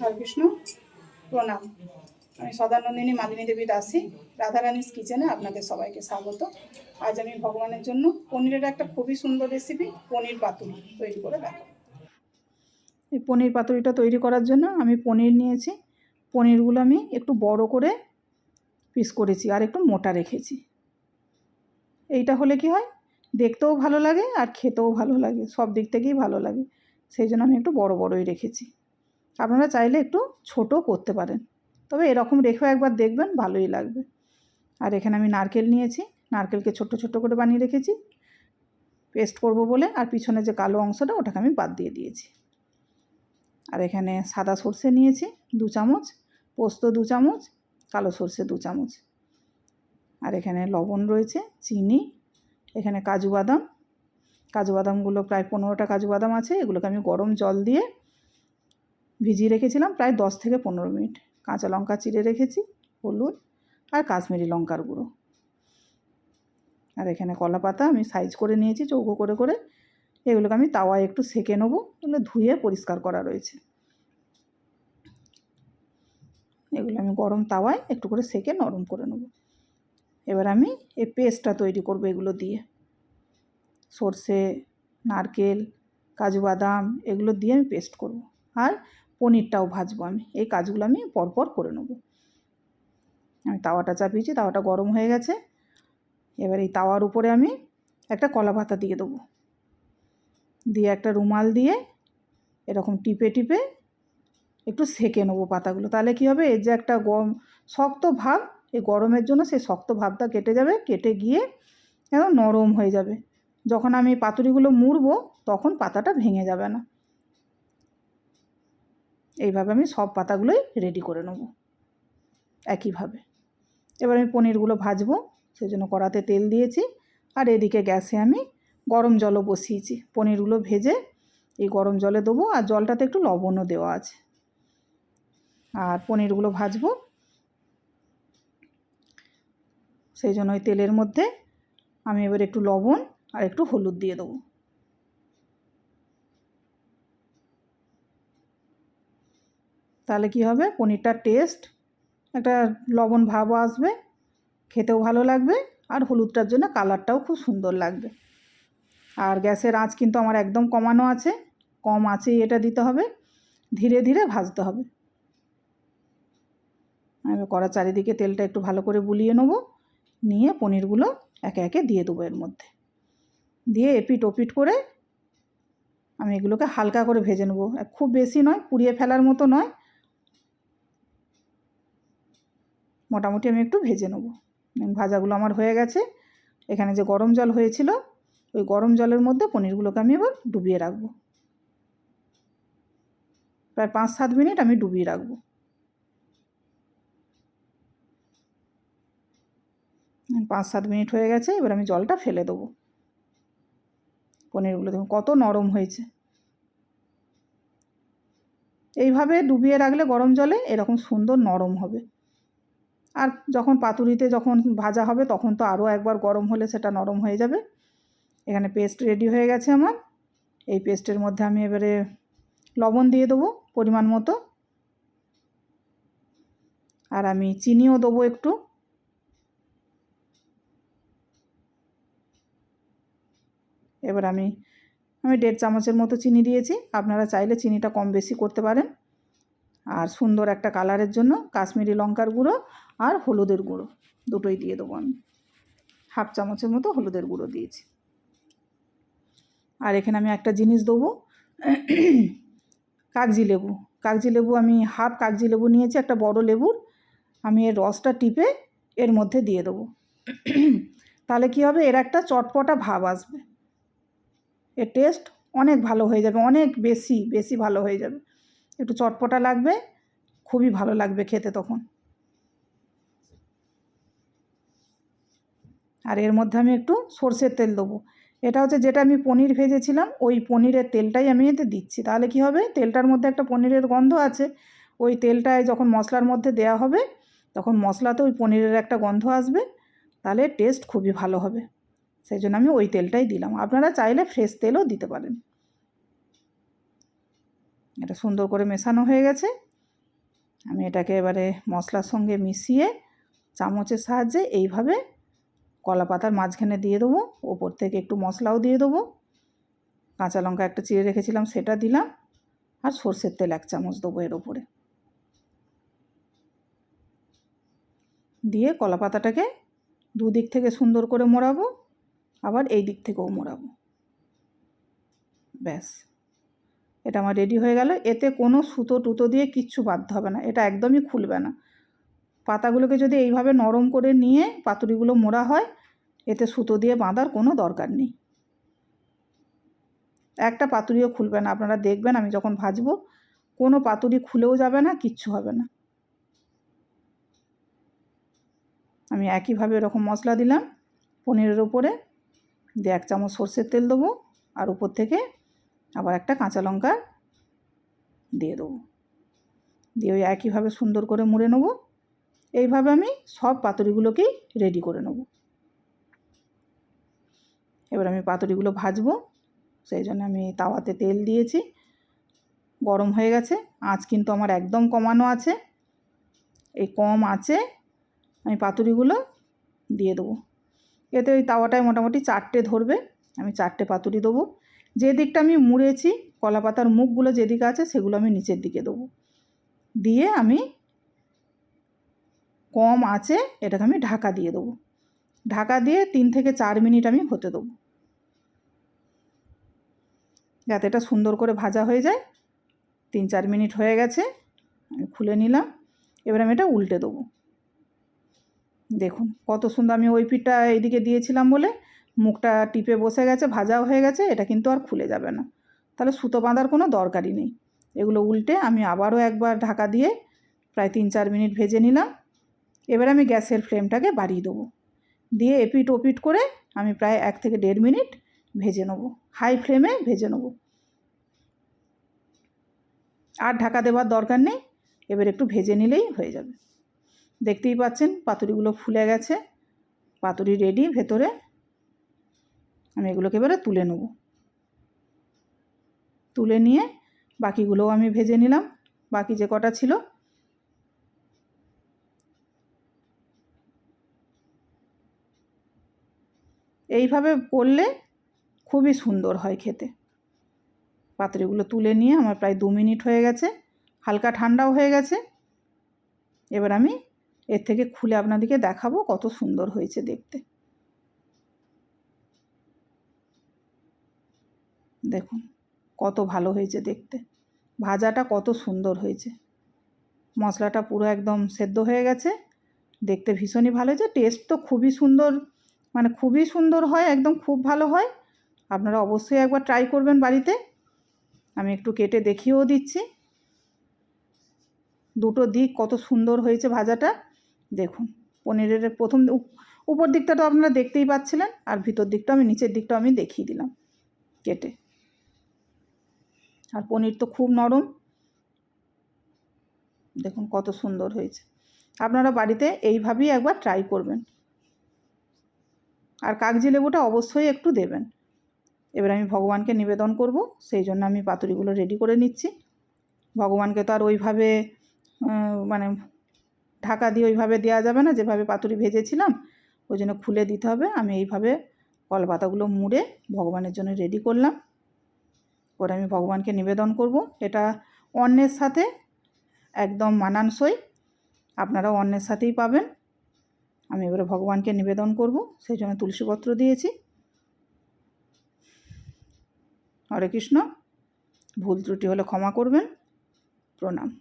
হরকৃষ্ণ, প্রণাম। আমি সদানন্দিনী মালিনী দেবী দাসী রাধারানীস কিচেনে আপনাদের সবাইকে স্বাগত। আজ আমি ভগবানের জন্য পনিরের একটা খুবই সুন্দর রেসিপি পনির পাতুরি তৈরি করে দেখো এই পনির পাতুরিটা তৈরি করার জন্য আমি পনির নিয়েছি। পনিরগুলো আমি একটু বড় করে পিস করেছি আর একটু মোটা রেখেছি। এইটা হলে কি হয়? দেখতেও ভালো লাগে আর খেতেও ভালো লাগে, সব দিক থেকেই ভালো লাগে। সেই জন্য আমি একটু বড় বড়ই রেখেছি। আপনারা চাইলে একটু ছোট করতে পারেন। তবে এরকম রেখেও একবার দেখবেন, ভালোই লাগবে। আর এখানে আমি নারকেল নিয়েছি। নারকেলকে ছোট্ট ছোট্ট করে বানিয়ে রেখেছি। পেস্ট করব বলে, আর পিছনে যে কালো অংশটা, ওটাকে আমি বাদ দিয়ে দিয়েছি। আর এখানে সাদা সর্ষে নিয়েছি, দু চামচ। পোস্ত দু চামচ, কালো সর্ষে দু চামচ। আর এখানে লবণ রয়েছে, চিনি। এখানে কাজু বাদাম। কাজু বাদামগুলো প্রায় পনেরোটা কাজু বাদাম আছে, এগুলোকে আমি গরম জল দিয়ে ভিজিয়ে রেখেছিলাম প্রায় দশ থেকে পনেরো মিনিট। কাঁচা লঙ্কা চিড়ে রেখেছি, হলুদ আর কাশ্মীরি লঙ্কার গুঁড়ো। আর এখানে কলা পাতা আমি সাইজ করে নিয়েছি, চৌকো করে করে। এগুলোকে আমি তাওয়ায় একটু সেকে নেব এগুলো ধুয়ে পরিষ্কার করা রয়েছে। এগুলো আমি গরম তাওয়ায় একটু করে সেকে নরম করে নেব। এবার আমি এই পেস্টটা তৈরি করব এগুলো দিয়ে। সর্ষে, নারকেল, কাজু বাদাম এগুলো দিয়ে আমি পেস্ট করব। আর পনিরটাও ভাজবো আমি। এই কাজগুলো আমি পরপর করে নেব। আমি তাওয়াটা চাপিয়েছি, তাওয়াটা গরম হয়ে গেছে। এবার এই তাওয়ার উপরে আমি একটা কলা পাতা দিয়ে দেবো। দিয়ে একটা রুমাল দিয়ে এরকম টিপে টিপে একটু সেকে নেব পাতাগুলো। তাহলে কী হবে? এই যে একটা গরম শক্ত ভাব, এই গরমের জন্য সেই শক্ত ভাবটা কেটে যাবে, কেটে গিয়ে একদম নরম হয়ে যাবে। যখন আমি পাতুরিগুলো মুড়বো, তখন পাতাটা ভেঙে যাবে না। এইভাবে আমি সব পাতাগুলোই রেডি করে নেব। একইভাবে। এবার আমি পনিরগুলো ভাজবো সেই জন্য কড়াতে তেল দিয়েছি, আর এদিকে গ্যাসে আমি গরম জলও বসিয়েছি। পনিরগুলো ভেজে এই গরম জলে দেবো, আর জলটাতে একটু লবণও দেওয়া আছে। আর পনিরগুলো ভাজবো, সেই জন্য ওই তেলের মধ্যে আমি এবার একটু লবণ আর একটু হলুদ দিয়ে দেবো। তাহলে কি হবে? পনিরটার টেস্ট একটা লবণ ভাবও আসবে, খেতেও ভালো লাগবে, আর হলুদটার জন্য কালারটাও খুব সুন্দর লাগবে। আর গ্যাসের আঁচ কিন্তু আমার একদম কমানো আছে, কম আঁচেই এটা দিতে হবে, ধীরে ধীরে ভাজতে হবে। কড়া চারিদিকে তেলটা একটু ভালো করে বুলিয়ে নেব, নিয়ে পনিরগুলো একে একে দিয়ে দেবো এর মধ্যে। দিয়ে এপিট ওপিট করে আমি এগুলোকে হালকা করে ভেজে নেব। খুব বেশি নয়, পুড়িয়ে ফেলার মতো নয় মোটামুটি আমি একটু ভেজে নেব। ভাজাগুলো আমার হয়ে গেছে। এখানে যে গরম জল হয়েছিল, ওই গরম জলের মধ্যে পনিরগুলোকে আমি এবার ডুবিয়ে রাখব। প্রায় পাঁচ সাত মিনিট আমি ডুবিয়ে রাখব। পাঁচ সাত মিনিট হয়ে গেছে, এবার আমি জলটা ফেলে দেবো। পনিরগুলো দেখুন কত নরম হয়েছে। এইভাবে ডুবিয়ে রাখলে গরম জলে এরকম সুন্দর নরম হবে। আর যখন পাতুরিতে যখন ভাজা হবে, তখন তো আরও একবার গরম হলে সেটা নরম হয়ে যাবে। এখানে পেস্ট রেডি হয়ে গেছে আমার। এই পেস্টের মধ্যে আমি এবারে লবণ দিয়ে দেবো পরিমাণ মতো। আর আমি চিনিও দেবো একটু। এবার আমি আমি দেড় চামচের মতো চিনি দিয়েছি। আপনারা চাইলে চিনিটা কম বেশি করতে পারেন। আর সুন্দর একটা কালারের জন্য কাশ্মীরি লঙ্কার গুঁড়ো আর হলুদের গুঁড়ো। দুটোই দিয়ে দেবো আমি। হাফ চামচের মতো হলুদের গুঁড়ো দিয়েছি। আর এখানে আমি একটা জিনিস দেবো। কাগজি লেবু। কাগজি লেবু আমি হাফ কাগজি লেবু নিয়েছি, একটা বড় লেবুর। আমি এর রসটা টিপে এর মধ্যে দিয়ে দেবো। তাহলে কী হবে? এর একটা চটপটা ভাব আসবে। এর টেস্ট অনেক ভালো হয়ে যাবে, অনেক বেশি বেশি ভালো হয়ে যাবে। একটু চটপটা লাগবে, খুবই ভালো লাগবে খেতে তখন। আর এর মধ্যে আমি একটু সর্ষের তেল দেবো। এটা হচ্ছে যেটা আমি পনির ভেজেছিলাম, ওই পনিরের তেলটাই আমি এতে দিচ্ছি। তাহলে কি হবে? তেলটার মধ্যে একটা পনিরের গন্ধ আছে, ওই তেলটায় যখন মশলার মধ্যে দেয়া হবে, তখন মশলাতে ওই পনিরের একটা গন্ধ আসবে, তাহলে টেস্ট খুবই ভালো হবে। সেই জন্য আমি ওই তেলটাই দিলাম। আপনারা চাইলে ফ্রেশ তেলও দিতে পারেন। এটা সুন্দর করে মেশানো হয়ে গেছে। আমি এটাকে এবারে মশলার সঙ্গে মিশিয়ে চামচের সাহায্যে এইভাবে কলা পাতার মাঝখানে দিয়ে দেবো, ওপর থেকে একটু মশলাও দিয়ে দেবো। কাঁচা লঙ্কা একটা চিড়ে রেখেছিলাম, সেটা দিলাম, আর সর্ষের তেল এক চামচ দেবো এর ওপরে। দিয়ে কলা পাতাটাকে দুদিক থেকে সুন্দর করে মোড়াবো, আবার এই দিক থেকেও মোড়াবো। ব্যাস। এটা আমার রেডি হয়ে গেল। এতে কোনো সুতো টুতো দিয়ে কিচ্ছু বাধ্য হবে না। এটা একদমই খুলবে না। পাতাগুলোকে যদি এইভাবে নরম করে নিয়ে পাতুরিগুলো মোড়া হয়, এতে সুতো দিয়ে বাঁধার কোনো দরকার নেই। একটা পাতুরিও খুলবে না। আপনারা দেখবেন আমি যখন ভাজবো, কোনো পাতুরি খুলেও যাবে না, কিচ্ছু হবে না। আমি একইভাবে এরকম মশলা দিলাম। পনিরের ওপরে দিয়ে এক চামচ সর্ষের তেল দেবো। আর উপর থেকে আবার একটা কাঁচা লঙ্কা দিয়ে দেবো। দিয়ে ওই একইভাবে সুন্দর করে মুড়ে নেব। এইভাবে আমি সব পাতুরিগুলোকেই রেডি করে নেব। এবার আমি পাতুরিগুলো ভাজবো, সেই জন্য আমি তাওয়াতে তেল দিয়েছি। গরম হয়ে গেছে, আঁচ কিন্তু আমার একদম কমানো আছে। এই কম আছে আমি পাতুরিগুলো দিয়ে দেবো। এতে ওই তাওয়াটায় মোটামুটি চারটে ধরবে, আমি চারটে পাতুরি দেবো। যে দিকটা আমি মুড়েছি কলা পাতার মুখগুলো যেদিকে আছে সেগুলো আমি নিচের দিকে দেবো। দিয়ে আমি কম আছে এটাকে আমি ঢাকা দিয়ে দেবো। ঢাকা দিয়ে তিন থেকে চার মিনিট আমি হতে দেবো। যাতে এটা সুন্দর করে ভাজা হয়ে যায়। তিন চার মিনিট হয়ে গেছে, আমি খুলে নিলাম। এবার আমি এটা উল্টে দেবো। দেখুন, কত সুন্দর আমি ওই পিঠটা এইদিকে দিয়েছিলাম বলে মুখটা টিপে বসে গেছে, ভাজাও হয়ে গেছে, এটা কিন্তু আর খুলে যাবে না। তাহলে সুতো বাঁধার কোনো দরকারই নেই। এগুলো উল্টে আমি আবারও একবার ঢাকা দিয়ে প্রায় তিন চার মিনিট ভেজে নিলাম। এবার আমি গ্যাসের ফ্লেমটাকে বাড়িয়ে দেবো। দিয়ে এপিট ওপিট করে আমি প্রায় এক থেকে দেড় মিনিট ভেজে নেব। হাই ফ্লেমে ভেজে নেব। আর ঢাকা দেওয়ার দরকার নেই, এবার একটু ভেজে নিলেই হয়ে যাবে। দেখতেই পাচ্ছেন, পাতুরিগুলো ফুলে গেছে। পাতুরি রেডি ভেতরে আমি এগুলোকে এবারে তুলে নেব। তুলে নিয়ে বাকিগুলোও আমি ভেজে নিলাম। বাকি যে কটা ছিল, এইভাবে করলে খুবই সুন্দর হয় খেতে। পাত্রগুলো তুলে নিয়ে আমার প্রায় দু মিনিট হয়ে গেছে, হালকা ঠান্ডাও হয়ে গেছে। এবার আমি এর থেকে খুলে আপনাদেরকে দেখাবো কত সুন্দর হয়েছে দেখতে। দেখুন, কত ভালো হয়েছে দেখতে। ভাজাটা কত সুন্দর হয়েছে। মশলাটা পুরো একদম সেদ্ধ হয়ে গেছে। দেখতে ভীষণই ভালো হয়েছে। টেস্ট তো খুবই সুন্দর মানে খুবই সুন্দর হয়, একদম খুব ভালো হয়। আপনারা অবশ্যই একবার ট্রাই করবেন বাড়িতে। আমি একটু কেটে দেখিয়েও দিচ্ছি। দুটো দিক কত সুন্দর হয়েছে ভাজাটা। দেখুন, পনিরের প্রথম উপর দিকটা তো আপনারা দেখতেই পাচ্ছিলেন, আর ভিতর দিকটা আমি, নিচের দিকটা আমি দেখিয়ে দিলাম, কেটে। আর পনির তো খুব নরম। দেখুন কত সুন্দর হয়েছে। আপনারা বাড়িতে এইভাবেই একবার ট্রাই করবেন। আর কাগজি লেবুটা অবশ্যই একটু দেবেন। এবার আমি ভগবানকে নিবেদন করব, সেই জন্য আমি পাতুরিগুলো রেডি করে নিচ্ছি। ভগবানকে তো আর ওইভাবে মানে ঢাকা দিয়ে ওইভাবে দেওয়া যাবে না, যেভাবে পাতুরি ভেজেছিলাম, ওই জন্য খুলে দিতে হবে। আমি এইভাবে কলপাতাগুলো মুড়ে ভগবানের জন্য রেডি করলাম। করে আমি ভগবানকে নিবেদন করব। এটা অন্যের সাথে একদম মানানসই। আপনারাও অন্যের সাথেই পাবেন। আমি এবারে ভগবানকে নিবেদন করব। সেই জন্য তুলসীপত্র দিয়েছি। হরে কৃষ্ণ। ভুল ত্রুটি হলে ক্ষমা করবেন। প্রণাম।